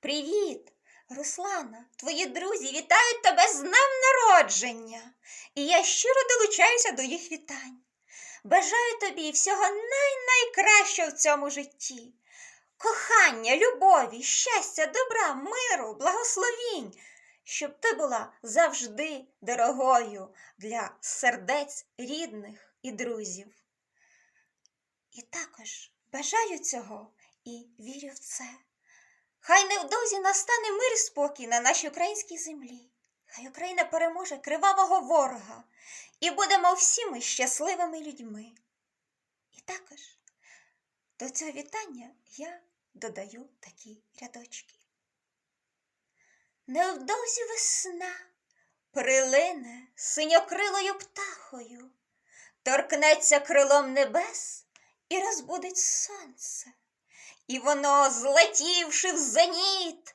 Привіт, Руслана, твої друзі вітають тебе з днем народження. І я щиро долучаюся до їх вітань. Бажаю тобі всього най-найкращого в цьому житті. Кохання, любові, щастя, добра, миру, благословінь, щоб ти була завжди дорогою для сердець рідних і друзів. І також бажаю цього і вірю в це. Хай невдовзі настане мир і спокій на нашій українській землі. Хай Україна переможе кривавого ворога і будемо всі ми щасливими людьми. І також до цього вітання я додаю такі рядочки. Невдовзі весна прилине синьокрилою птахою, торкнеться крилом небес і розбудить сонце. І воно, злетівши в зеніт,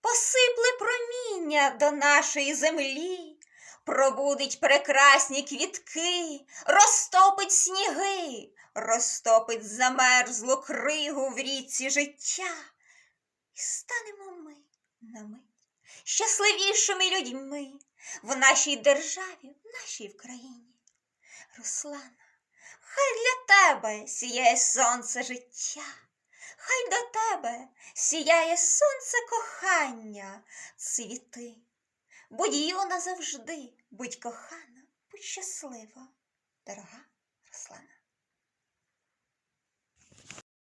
посипле проміння до нашої землі, пробудить прекрасні квітки, розтопить сніги, розтопить замерзлу кригу в річці життя. І станемо ми на мить щасливішими людьми в нашій державі, в нашій в країні. Руслана, хай для тебе сіяє сонце життя. Хай до тебе сіяє сонце кохання, цвіти. Будь юна завжди, будь кохана, будь щаслива, дорога Руслана.